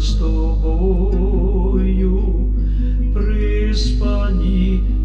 з тобою приспані.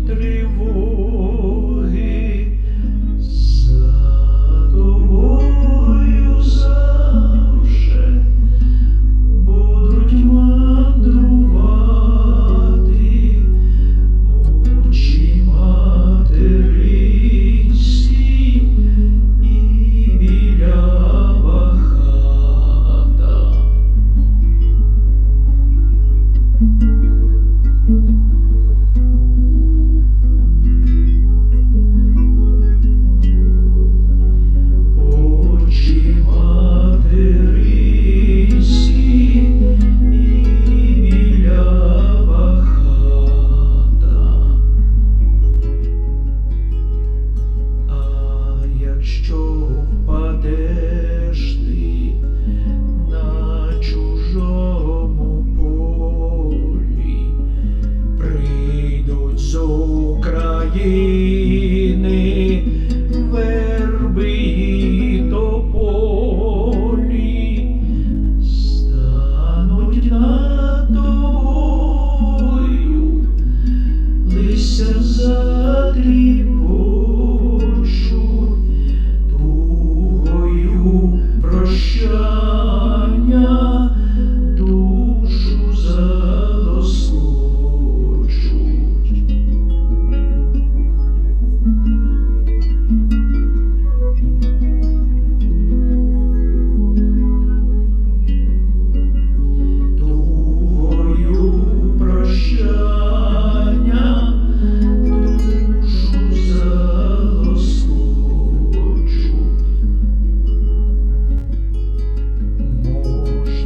ye.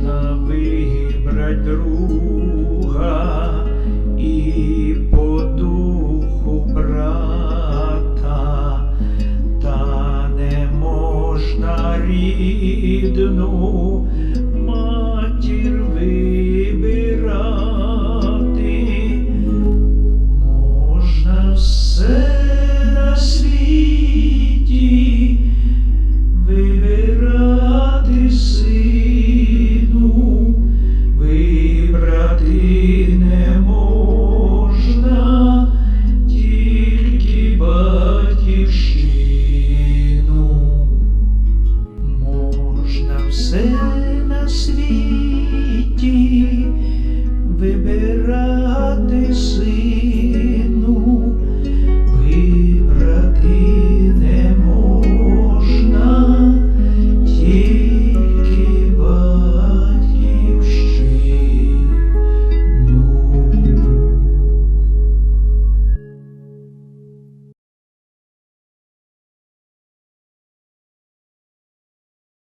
можна вибрати друга і по духу брата, та не можна рідну.